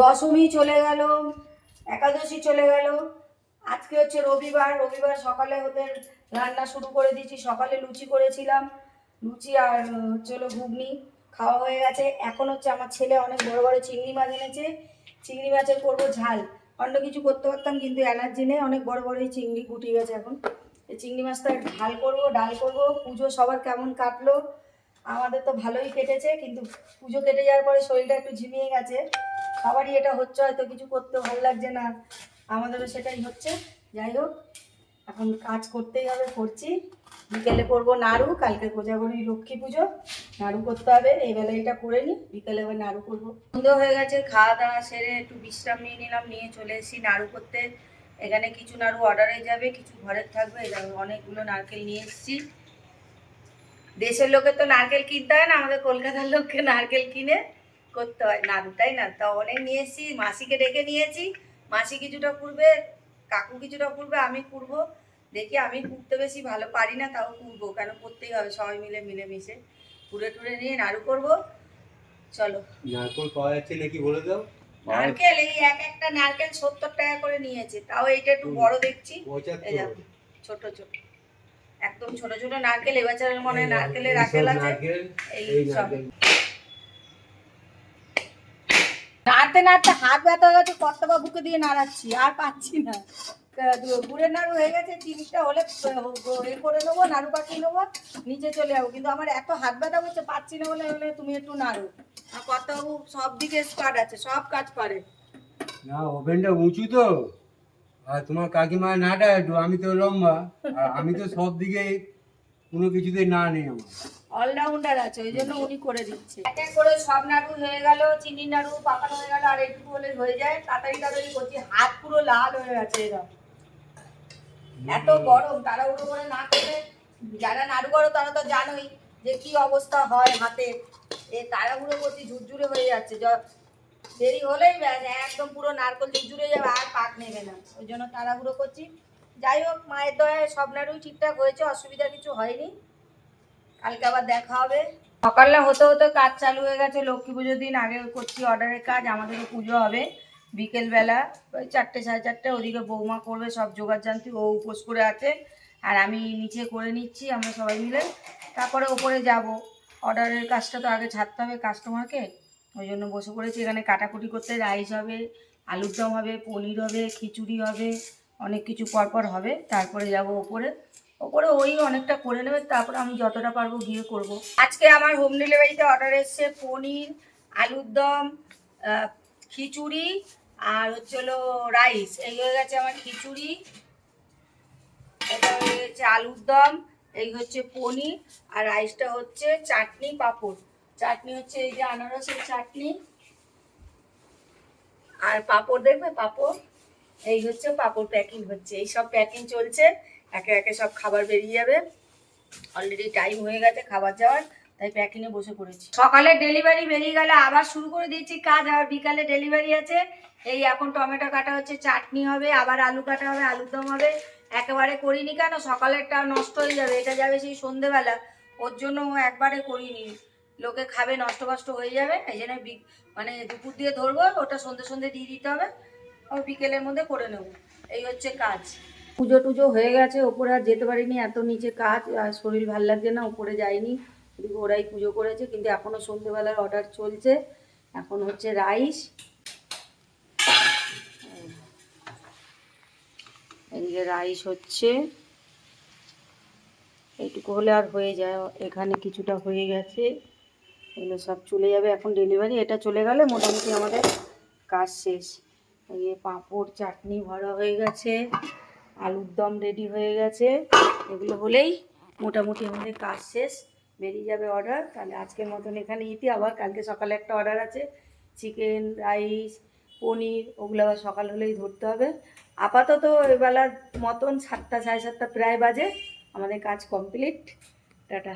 দশমী চলে গেল, একাদশী চলে গেল। আজকে হচ্ছে রবিবার রবিবার সকালে ওদের রান্না শুরু করে দিয়েছি। সকালে লুচি করেছিলাম, লুচি আর হলো ঘুগনি খাওয়া হয়ে গেছে। এখন হচ্ছে আমার ছেলে অনেক বড় বড় চিংড়ি মাছ এনেছে। চিংড়ি মাছের করব ঝাল। অন্য কিছু করতে পারতাম, কিন্তু এনার্জি নেই, অনেক বড় বড় এই চিংড়ি গুটি গেছে এখন। চিংড়ি মাছটা ঝাল করব, ডাল করব। পুজো সবার কেমন কাটলো? আমাদের তো ভালোই কেটেছে, কিন্তু পুজো কেটে যাওয়ার পরে শরীরটা একটু ঝিমিয়ে গেছে। সবারই এটা হচ্ছে, হয়তো কিছু করতে ভালো লাগছে না। আমাদেরও সেটাই হচ্ছে। যাই হোক, এখন কাজ করতেই হবে, করছি। বিকেলে করব নাড়ু, কালকে কোজাগরি লক্ষ্মী পুজো। নাড়ু করতে হবে, এই বেলা এটা করে নিই বিকেলে আবার নাড়ু করব। সন্ধ্যে হয়ে গেছে, খাওয়া দাওয়া সেরে একটু বিশ্রাম নিয়ে নিলাম, নিয়ে চলে এসেছি নাড়ু করতে। এখানে কিছু নাড়ু অর্ডারে যাবে, কিছু ঘরের থাকবে। অনেকগুলো নারকেল নিয়ে এসেছি। দেশের লোকের তো নারকেল কিনতে হয় না, আমাদের কলকাতার লোককে নারকেল কিনে। করতে হয়। নাড়ু তাই না? তা অনেক নিয়ে এসেছি মাসিকে ডেকে নিয়েছি। মাসি কিছুটা করবে কাকু কিছুটা করবে আমি করব। দেখি আমি কুড়তে বেশি ভালো পারি না তাও কুড়বো কেন করতেই হবে সবাই মিলে মিলেমিশে। কুড়ে টুড়ে নিয়ে নাড়ু করব। চলো। নারকল পাওয়া যাচ্ছে নাকি বলে দাও? নারকেল এই এক একটা নারকেল সত্তর টাকা করে নিয়েছে। তাও এইটা একটু বড় দেখছি। ছোট ছোট। একদম ছোট ছোট নারকেল এবছরের মনে হয় নারকেলের রাকেল আছে। এই সব। নাড়তে নাড়তে হাত ব্যথা হয়ে গেছে কর্তা বুকে দিয়ে নাড়াচ্ছি, আর পাচ্ছি না। গুড়ের নাড়ু হয়ে গেছে, জিনিসটা হলে, এ করে নেব, নাড়ু পাঠিয়ে নেব, নিচে চলে যাব। কিন্তু আমার এত হাত ব্যথা করছে, পাচ্ছি না বলে বলে তুমি একটু নাড়ু। আর কর্তাবাবু সব দিকে স্পার্ট আছে, সব কাজ পারে। না, ওভেনটা উঁচু তো। আর তোমার কাকিমা নাটা একটু, আমি তো লম্বা। আর আমি তো সব দিকে কোনো কিছুতে না নেই আমার অলরাউন্ডার আছে ওই জন্য উনি করে দিচ্ছে। এক এক করে সব নাড়ু হয়ে গেল চিনি নাড়ু পাকানো হয়ে গেল আর একটু হলে হয়ে যায়। তাড়াতাড়ি তাড়াতাড়ি করছি হাত পুরো লাল হয়ে গেছে এরকম এত গরম তাড়াহুড়ো করে না করে যারা নাড়ু করো তারা তো জানোই যে কি অবস্থা হয় হাতে। এ তাড়াহুড়ো করছি ঝুরঝুরে হয়ে যাচ্ছে। য- দেরি হলেই ব্যাস একদম পুরো নারকল ঝুরঝুরে যাবে আর পাক নেবে না। ওই জন্য তাড়াহুড়ো করছি। যাই হোক মায়ের দয়ায় সব নাড়ুই ঠিকঠাক হয়েছে অসুবিধা কিছু হয়নি। কালকে আবার দেখা হবে। সকালে হতে হতে কাজ চালু হয়ে গেছে, লক্ষ্মী পুজোর দিন আগে করছি অর্ডারের কাজ আমাদেরও পুজো হবে বিকেলবেলা, ওই চারটে সাড়ে চারটে ওদিকে বৌমা করবে, সব জোগাড় জানতি, ও উপোস করে আছে, আর আমি নিচে করে নিচ্ছি, আমরা সবাই মিলে। তারপরে ওপরে যাব। অর্ডারের কাজটা তো আগে ছাড়তে হবে কাস্টমারকে ওই জন্য বসে পড়েছি। এখানে কাটাকুটি করতে রাইস হবে, আলুর দম হবে, পনির হবে, খিচুড়ি হবে, অনেক কিছু পরপর হবে। তারপরে যাব ওপরে। ওপরে ওই অনেকটা করে নেবে, তারপরে আমি যতটা পারব গিয়ে করব। আজকে আমার হোম ডেলিভারিতে অর্ডার এসছে পনির, আলুর দম খিচুড়ি আর হচ্ছে হলো রাইস এই হয়ে গেছে আমার খিচুড়ি এটা হয়ে গেছে আলুর দম, এই হচ্ছে পনির আর রাইসটা হচ্ছে চাটনি পাঁপড়। চাটনি হচ্ছে এই যে আনারসের চাটনি। আর পাঁপড় দেখবে পাঁপড়? এই হচ্ছে পাঁপড় প্যাকিং হচ্ছে। এই সব প্যাকিং চলছে। একে একে সব খাবার বেরিয়ে যাবে। অলরেডি টাইম হয়ে গেছে খাবার যাওয়ার, তাই প্যাকিংয়ে বসে পড়েছি। সকালে ডেলিভারি বেরিয়ে গেলে আবার শুরু করে দিয়েছি কাজ, আবার বিকালে ডেলিভারি আছে। এই এখন টমেটো কাটা হচ্ছে, চাটনি হবে, আবার আলু কাটা হবে, আলুর দম হবে। একেবারে করিনি কেন? সকালেরটা নষ্ট হয়ে যাবে, এটা যাবে সেই সন্ধেবেলা। ওর জন্য একবারে করিনি। লোকে খাবে নষ্ট কষ্ট হয়ে যাবে, এই জন্য মানে দুপুর দিয়ে ধরবো, ওটা সন্ধে সন্ধে দিয়ে দিতে হবে। ও বিকেলের মধ্যে করে নেব। এই হচ্ছে কাজ। পুজো টুজো হয়ে গেছে, ওপরে আর যেতে পারিনি, এত নিচে কাজ, আর শরীর ভালো লাগছে না, ওপরে যাইনি। ওরাই পুজো করেছে, কিন্তু এখনও সন্ধেবেলার অর্ডার চলছে। এখন হচ্ছে রাইস। এদিকে রাইস হচ্ছে। এইটুকু হলে আর হয়ে যায়, এখানে কিছুটা হয়ে গেছে। এগুলো সব চলে যাবে, এখন ডেলিভারি এটা চলে গেলে মোটামুটি আমাদের কাজ শেষ। এই পাঁপড়, চাটনি ভরা হয়ে গেছে। আলুর দম রেডি হয়ে গেছে। এগুলো হলেই মোটামুটি আমাদের কাজ শেষ। বেরিয়ে যাবে অর্ডার তাহলে আজকের মতন এখানে ইতি। আবার কালকে সকালে একটা অর্ডার আছে। চিকেন রাইস পনির, ওগুলো আবার সকাল হলেই ধরতে হবে। আপাতত এবেলার মতন সাতটা, সাড়ে সাতটা প্রায় বাজে। আমাদের কাজ কমপ্লিট টাটা।